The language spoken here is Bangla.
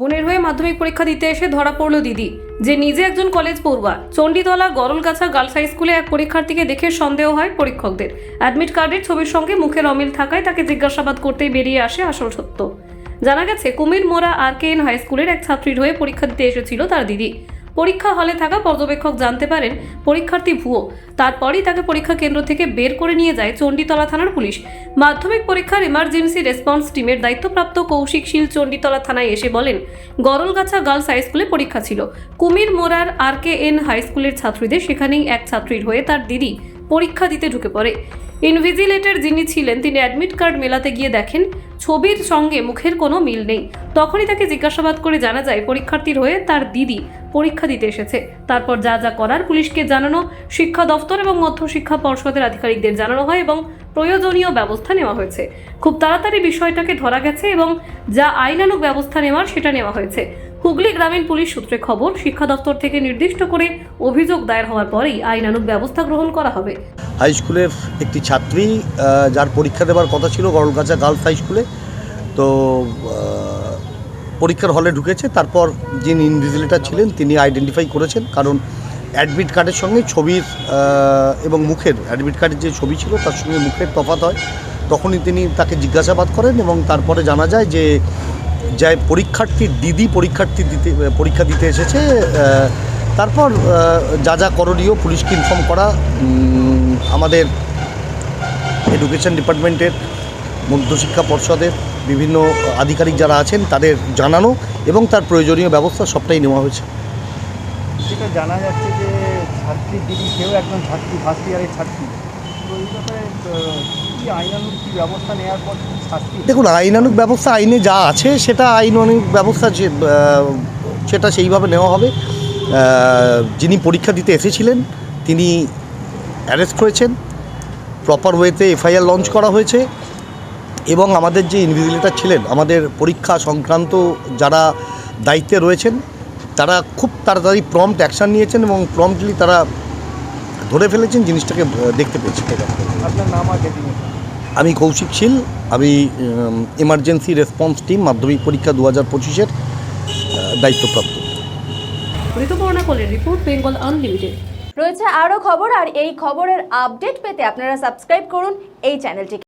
বোনের হয়ে মাধ্যমিক পরীক্ষা দিতে এসে ধরা পড়ল দিদি, যে নিজে একজন কলেজ পড়ুয়া। চণ্ডীতলা গরলগাছা গার্লস হাই স্কুলে এক পরীক্ষার্থীকে দেখে সন্দেহ হয় পরীক্ষকদের। অ্যাডমিট কার্ডের ছবির সঙ্গে মুখের অমিল থাকায় তাকে জিজ্ঞাসাবাদ করতেই বেরিয়ে আসে আসল সত্য। জানা গেছে, কুমির মোরা আর কে এন হাই স্কুলের এক ছাত্রীর হয়ে পরীক্ষা দিতে এসেছিল তার দিদি। পরীক্ষা হলে থাকা পর্যবেক্ষক জানতে পারেন, পরীক্ষার্থী ভুয়ো। তারপরই তাকে পরীক্ষা কেন্দ্র থেকে বের করে নিয়ে যায় চণ্ডীতলা থানার পুলিশ। মাধ্যমিক পরীক্ষার এমার্জেন্সি রেসপন্স টিমের দায়িত্বপ্রাপ্ত কৌশিক শীল চণ্ডীতলা থানায় এসে বলেন, গরলগাছা গার্লস হাই স্কুলে পরীক্ষা ছিল। কুমির মোড়ার আর কে এন হাই স্কুলের ছাত্রীদের সেখানেই এক ছাত্রীর হয়ে তার দিদি পরীক্ষা দিতে ঢুকে পড়ে। ইনভিজিলেটর যিনি ছিলেন, তিনি অ্যাডমিট কার্ড মেলাতে গিয়ে দেখেন ছবির সঙ্গে মুখের কোনো মিল নেই। তখনই তাকে জিজ্ঞাসাবাদ করে জানা যায় পরীক্ষার্থীর হয়ে তার দিদি পরীক্ষা দিতে এসেছে। তারপর যা যা করার পুলিশকে জানানো, শিক্ষা দফতর এবং মধ্যশিক্ষা পর্ষদের আধিকারিকদের জানানো হয় এবং প্রয়োজনীয় ব্যবস্থা নেওয়া হয়েছে। খুব তাড়াতাড়ি বিষয়টাকে ধরা গেছে এবং যা আইনানুক ব্যবস্থা নেওয়ার সেটা নেওয়া হয়েছে। হুগলি গ্রামীণ পুলিশ সূত্রে খবর, শিক্ষা দপ্তর থেকে নির্দিষ্ট করে অভিযোগ দায়ের হওয়ার পরেই আইনানুগ ব্যবস্থা গ্রহণ করা হবে। হাই স্কুলের একটি ছাত্রী যার পরীক্ষা দেওয়ার কথা ছিল গরলগাছা গার্লস হাই স্কুলে। তো পরীক্ষার হলে ঢুকেছে, তারপর যিনি ইনভিজিলেটার ছিলেন তিনি আইডেন্টিফাই করেছেন। কারণ অ্যাডমিট কার্ডের সঙ্গে ছবির এবং মুখের অ্যাডমিট কার্ডের যে ছবি ছিল তার সঙ্গে মুখের তফাত হয়। তখনই তিনি তাকে জিজ্ঞাসাবাদ করেন এবং তারপরে জানা যায় যে যে পরীক্ষার্থীর দিদি পরীক্ষার্থী দিতে, পরীক্ষা দিতে এসেছে তারপর যা যা করণীয় পুলিশকে ইনফর্ম করা আমাদের এডুকেশন ডিপার্টমেন্টের মধ্যশিক্ষা পর্ষদের, বিভিন্ন আধিকারিক যারা আছেন, তাদের জানানো এবং তার প্রয়োজনীয় ব্যবস্থা সবটাই নেওয়া হয়েছে। যেটা জানা যাচ্ছে যে ছাত্রীর দিদি কেউ একজন ছাত্রী ফার্স্ট ইয়ারের ছাত্রী। তো এই দেখুন আইনানুগ ব্যবস্থা, আইনে যা আছে, সেটা আইনানুগ ব্যবস্থা যে সেটা সেইভাবে নেওয়া হবে। যিনি পরীক্ষা দিতে এসেছিলেন, তিনি অ্যারেস্ট হয়েছেন। প্রপার ওয়েতে এফআইআর লঞ্চ করা হয়েছে। এবং আমাদের যে ইনভিজিলেটার ছিলেন, আমাদের পরীক্ষা সংক্রান্ত যারা দায়িত্বে রয়েছেন, তারা খুব তাড়াতাড়ি প্রম্পট অ্যাকশান নিয়েছেন এবং প্রম্পটলি তারা ধরে ফেলেছেন জিনিসটাকে দেখতে পেয়েছি। আপনার নাম আমি কৌশিক শীল আমি এমার্জেন্সি রেসপন্স টিম মাধ্যমিক পরীক্ষা দু হাজার পঁচিশের দায়িত্বপ্রাপ্ত। ঋতুপর্ণা কোলের রিপোর্ট বেঙ্গল আনলিমিটেড। রয়েছে আরও খবর আর এই খবরের আপডেট পেতে আপনারা সাবস্ক্রাইব করুন এই চ্যানেলটিকে।